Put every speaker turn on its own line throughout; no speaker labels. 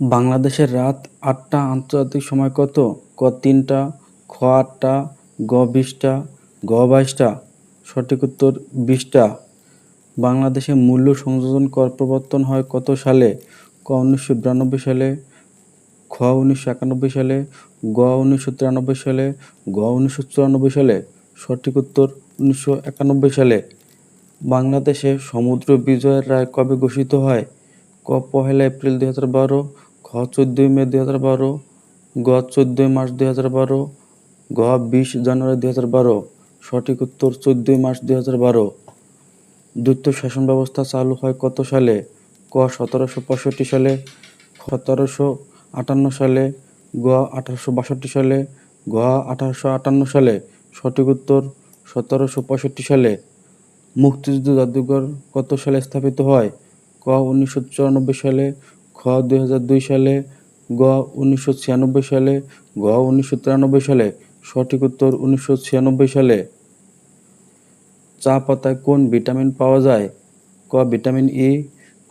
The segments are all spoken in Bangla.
বাংলাদেশের রাত আটটা আন্তর্জাতিক সময় কত? ক তিনটা, খ আটটা, গ বিশটা, গ বাইশটা? সঠিক উত্তর বিশটা। বাংলাদেশে মূল্য সংযোজন কর প্রবর্তন হয় কত সালে? ক উনিশশো বিরানব্বই সালে, খ উনিশশো একানব্বই সালে, গ উনিশশো তিরানব্বই সালে, গ উনিশশো চুরানব্বই সালে। সঠিক উত্তর উনিশশো একানব্বই সালে। বাংলাদেশে সমুদ্র বিজয়ের রায় কবে ঘোষিত হয়? ক পহেলা এপ্রিল দুই হাজার বারো চোদ্দোই মে দুই হাজার বারো, গ চোদ্দোই মার্চ দুই হাজার বারো ঘ বিশ জানুয়ারি দুই হাজার বারো, সঠিক উত্তর চোদ্দোই মার্চ দুই হাজার বারো। দ্বৈত শাসন ব্যবস্থা চালু হয় কত সালে? ক সতেরোশো পঁয়ষট্টি সালে সতেরোশো আটান্ন সালে, গ আঠারোশো বাষট্টি সালে ঘ আঠারোশো আটান্ন সালে, সঠিক উত্তর সতেরোশো পঁয়ষট্টি সালে। মুক্তিযুদ্ধ জাদুঘর কত সালে স্থাপিত হয়? ক উনিশশো চুরানব্বই সালে খ দুই হাজার দুই সালে গ উনিশশো ছিয়ানব্বই সালে গ উনিশশো তিরানব্বই সালে, সঠিক উত্তর উনিশশো ছিয়ানব্বই সালে। চা পাতায় কোন ভিটামিন পাওয়া যায়? ক ভিটামিন ই,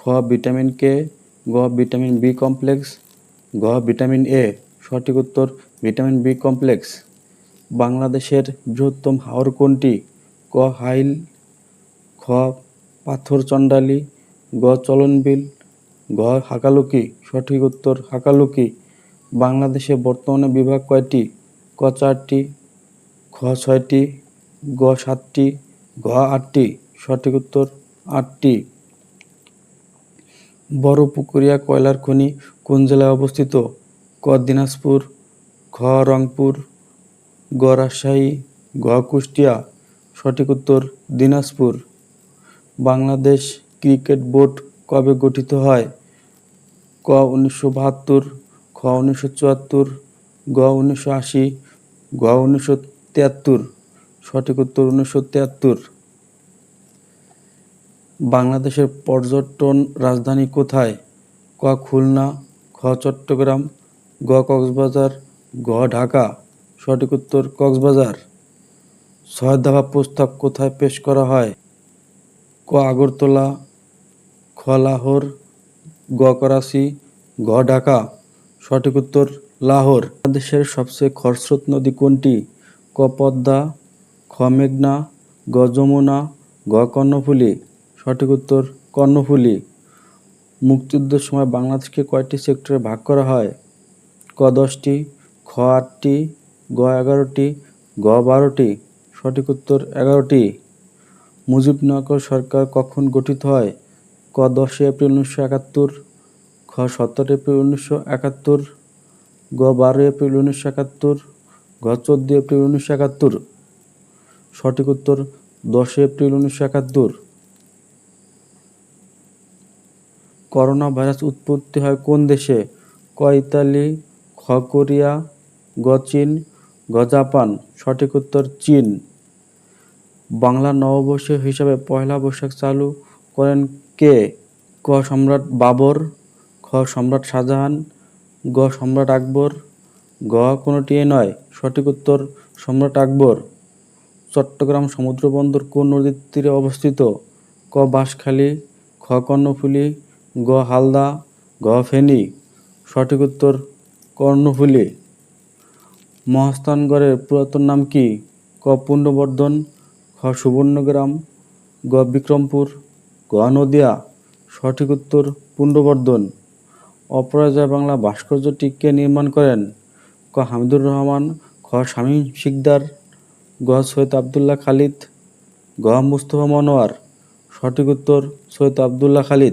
খ ভিটামিন কে, গ ভিটামিন বি কমপ্লেক্স, গ ভিটামিন এ, সঠিক উত্তর ভিটামিন বি কমপ্লেক্স। বাংলাদেশের বৃহত্তম হাওর কোনটি? ক হাইল, খ পাথর চণ্ডালী গ চলনবিল ঘ হাকালুকি, সঠিক উত্তর হাকালুকি। বাংলাদেশে বর্তমানে বিভাগ কয়টি? ক চারটি খ ছয়টি, গ সাতটি, ঘ আটটি, সঠিক উত্তর আটটি। বড় পুকুরিয়া কয়লার খনি কোন জেলায় অবস্থিত? ক দিনাজপুর খ রংপুর, গ রাজশাহী, ঘ কুষ্টিয়া, সঠিক উত্তর দিনাজপুর। বাংলাদেশ ক্রিকেট বোর্ড কবে গঠিত হয়? ক উনিশশো বাহাত্তর, খ উনিশশো চুয়াত্তর, গ উনিশশো আশি, গ উনিশশো তিয়াত্তর। সঠিক উত্তর উনিশশো তিয়াত্তর। বাংলাদেশের পর্যটন রাজধানী কোথায়? ক খুলনা, খ চট্টগ্রাম, গ কক্সবাজার, গ ঢাকা। সঠিক উত্তর কক্সবাজার। ছয় দফা প্রস্তাব কোথায় পেশ করা হয়? ক আগরতলা, খ লাহোর গ করাচি ঘ ঢাকা সঠিক উত্তর লাহোর। বাংলাদেশের সবচেয়ে খরস্রোত নদী কোনটি? ক পদ্মা খ মেঘনা গ যমুনা গ কর্ণফুলী সঠিক উত্তর, কর্ণফুলী। মুক্তিযুদ্ধের সময় বাংলাদেশকে কয়টি সেক্টরে ভাগ করা হয়? ক দশটি, খ আটটি, গ এগারোটি, গ বারোটি। সঠিক উত্তর, এগারোটি। মুজিবনগর সরকার কখন গঠিত হয়? ক দশই এপ্রিল উনিশশো একাত্তর খ সতেরো এপ্রিল উনিশশো একাত্তর গ বারোই এপ্রিল উনিশশো একাত্তর ঘ চোদ্দোই এপ্রিল উনিশশো একাত্তর। সঠিক উত্তর দশই এপ্রিল উনিশশো একাত্তর। করোনা ভাইরাস উৎপত্তি হয় কোন দেশে? ক, ইতালি, খ, কোরিয়া, গ, চীন, গ, জাপান। সঠিক উত্তর, চীন। বাংলা নববর্ষ হিসাবে পয়লা বৈশাখ চালু করেন কে? ক সম্রাট বাবর, খ সম্রাট শাহজাহান, গ সম্রাট আকবর, গ কোনোটি নয়। সঠিক উত্তর, সম্রাট আকবর। চট্টগ্রাম সমুদ্র বন্দর কোন নদীর তীরে অবস্থিত? ক বাঁশখালী, খ কর্ণফুলী, গ হালদা, গ ফেনী। সঠিক উত্তর, কর্ণফুলী। মহাস্থানগড়ের পুরাতন নাম কি? ক পুণ্যবর্ধন খ সুবর্ণগ্রাম, গ বিক্রমপুর নদিয়া সঠিক উত্তর পুণ্ডবর্ধন। অপরাজয় বাংলা ভাস্কর্যটি কে নির্মাণ করেন ক হামিদুর রহমান, খ শামীম শিকদার, গ সৈয়দ আবদুল্লাহ খালিদ, গ মুস্তফা মনোয়ার। সঠিক উত্তর সৈয়দ আবদুল্লাহ খালিদ।